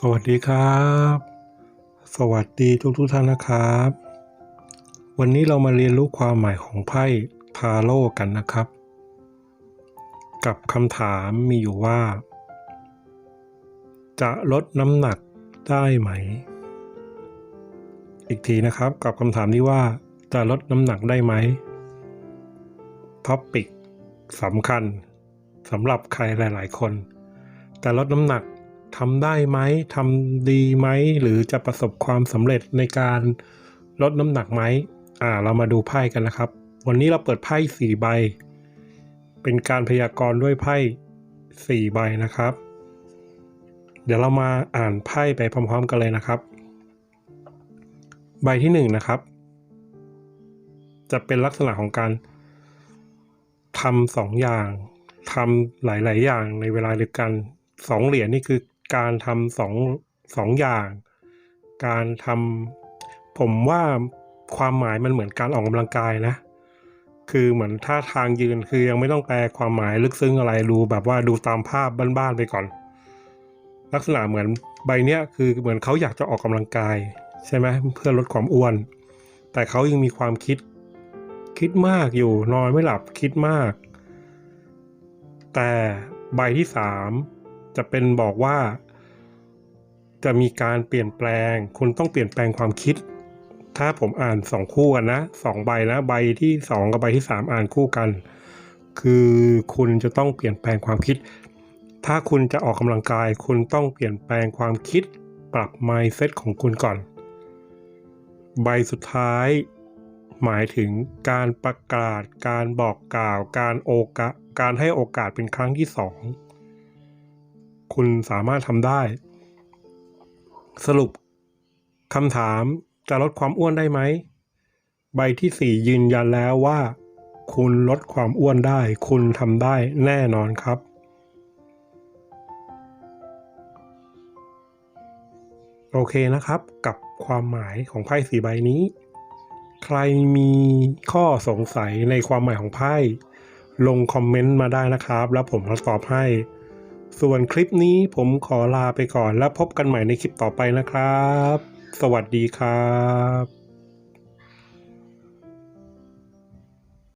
สวัสดีครับ สวัสดีทุกทุกท่านนะครับ วันนี้เรามาเรียนรู้ความหมายของไพ่ทาโร่กันนะครับ กับคำถามมีอยู่ว่า จะลดน้ำหนักได้ไหม อีกทีนะครับกับคำถามที่ว่าจะลดน้ำหนักได้ไหมท็อปิกสำคัญสำหรับใครหลาย ๆ คน แต่ลดน้ำหนัก ทำได้ไหมทำดีไหม หรือจะประสบความสำเร็จในการลดน้ำหนักไหมอ่า เรามาดูไพ่กันนะครับ วันนี้เราเปิดไพ่สี่ใบ เป็นการพยากรณ์ด้วยไพ่สี่ใบนะครับ เดี๋ยวเรามาอ่านไพ่ไปพร้อมๆกันเลยนะครับ ใบที่หนึ่งนะครับ จะเป็นลักษณะของการทำสองอย่างทำหลาย ๆ อย่างในเวลาเดียวกันสองเหรียญนี่คือ การทำสองสองอย่าง การทำผมว่าความหมายมันเหมือนการออกกำลังกายนะ คือเหมือนท่าทางยืนคือยังไม่ต้องแปลความหมายลึกซึ้งอะไรดูแบบว่าดูตามภาพบ้านๆไปก่อน ลักษณะเหมือนใบเนี้ยคือเหมือนเขาอยากจะออกกำลังกาย ใช่ไหมเพื่อลดความอ้วน แต่เขายังมีความคิดคิดมากอยู่นอนไม่หลับคิดมาก แต่ใบที่สามจะเป็นบอกว่า จะมีการเปลี่ยนแปลง คุณต้องเปลี่ยนแปลงความคิด ถ้าผมอ่านสองคู่กันนะสองใบนะใบที่สองกับใบที่สามอ่านคู่กัน คือคุณจะต้องเปลี่ยนแปลงความคิด ถ้าคุณจะออกกำลังกาย คุณต้องเปลี่ยนแปลงความคิด ปรับ mindset ของคุณก่อน ใบสุดท้าย หมายถึงการประกาศ การบอกกล่าว การโอกาสการให้โอกาสเป็นครั้งที่สองคุณสามารถทำได้ สรุปคำถามจะลดความอ้วนได้ไหม ใบที่สี่ยืนยันแล้วว่า คุณลดความอ้วนได้ คุณทำได้แน่นอนครับ โอเคนะครับกับความหมายของไพ่สีใบนี้ ใครมีข้อสงสัยในความหมายของไพ่ ลงคอมเมนต์มาได้นะครับ แล้วผมจะตอบให้ ส่วนคลิปนี้ผมขอลาไปก่อนแล้วพบกันใหม่ในคลิปต่อไปนะครับ สวัสดีครับ